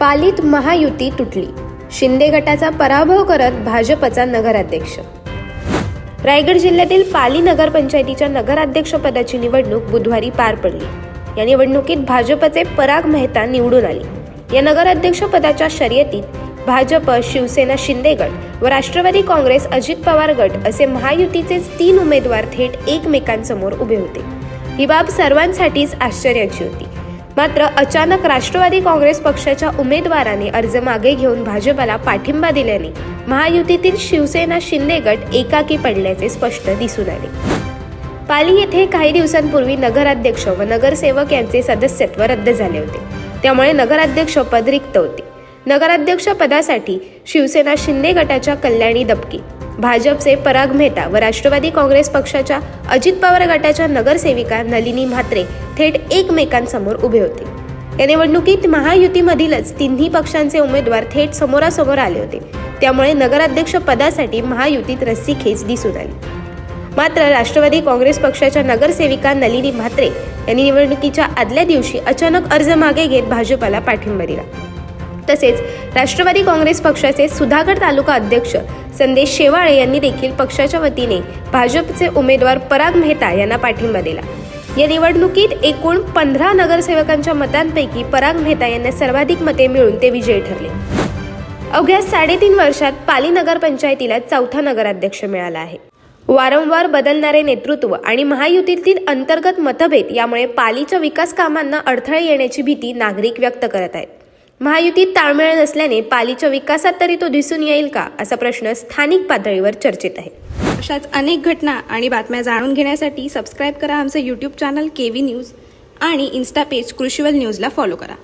पालीत महायुती तुटली. शिंदे गटाचा पराभव करत भाजपचा नगराध्यक्ष. रायगड जिल्ह्यातील पाली नगरपंचायतीच्या नगराध्यक्षपदाची निवडणूक बुधवारी पार पडली. या निवडणुकीत भाजपचे पराग मेहता निवडून आले. या नगराध्यक्षपदाच्या शर्यतीत भाजप शिवसेना शिंदे गट व राष्ट्रवादी काँग्रेस अजित पवार गट असे महायुतीचेच तीन उमेदवार थेट एकमेकांसमोर उभे होते. ही बाब सर्वांसाठीच आश्चर्याची होती. मात्र अचानक राष्ट्रवादी काँग्रेस पक्षाच्या उमेदवाराने अर्ज मागे घेऊन भाजपला पाठिंबा दिल्याने महायुतीतील शिवसेना शिंदे गट एकाकी पडल्याचे स्पष्ट दिसून आले. पाली येथे काही दिवसांपूर्वी नगराध्यक्ष व नगरसेवक यांचे सदस्यत्व रद्द झाले होते. त्यामुळे नगराध्यक्ष पद रिक्त होते. नगराध्यक्ष पदासाठी शिवसेना शिंदे गटाच्या कल्याणी दबके. भाजपचे पराग मेहता व राष्ट्रवादी काँग्रेस पक्षाच्या अजित पवार गटाच्या नगरसेविका नलिनी म्हात्रे थेट एकमेकांसमोर उभे होते. या निवडणुकीत महायुतीमधीलच तिन्ही पक्षांचे उमेदवार थेट समोरासमोर आले होते. त्यामुळे नगराध्यक्ष पदासाठी महायुतीत रस्सीखेच दिसून आली. मात्र राष्ट्रवादी काँग्रेस पक्षाच्या नगरसेविका नलिनी म्हात्रे यांनी निवडणुकीच्या आदल्या दिवशी अचानक अर्ज मागे घेत भाजपला पाठिंबा दिला. तसेच राष्ट्रवादी काँग्रेस पक्षाचे सुधागड तालुका अध्यक्ष संदेश शेवाळे यांनी देखील पक्षाच्या वतीने भाजपचे उमेदवार पराग मेहता यांना पाठिंबा दिला. या निवडणुकीत एकूण पंधरा नगरसेवकांच्या मतांपैकी पराग मेहता यांना सर्वाधिक मते मिळून ते विजयी ठरले. अवघ्या साडेतीन वर्षात पाली नगरपंचायतीला चौथा नगराध्यक्ष मिळाला आहे. वारंवार बदलणारे नेतृत्व आणि महायुतीतील अंतर्गत मतभेद यामुळे पालीच्या विकास कामांना अडथळे येण्याची भीती नागरिक व्यक्त करत आहेत. महायुतीत ताळमेळ नसल्याने पालीच्या विकासात तरी तो दिसून येईल का असा प्रश्न स्थानिक पातळीवर चर्चेत आहे. अशाच अनेक घटना आणि बातम्या जाणून घेण्यासाठी सबस्क्राईब करा आमचं YouTube channel K V news आणि इन्स्टा पेज कृषीवल न्यूजला फॉलो करा.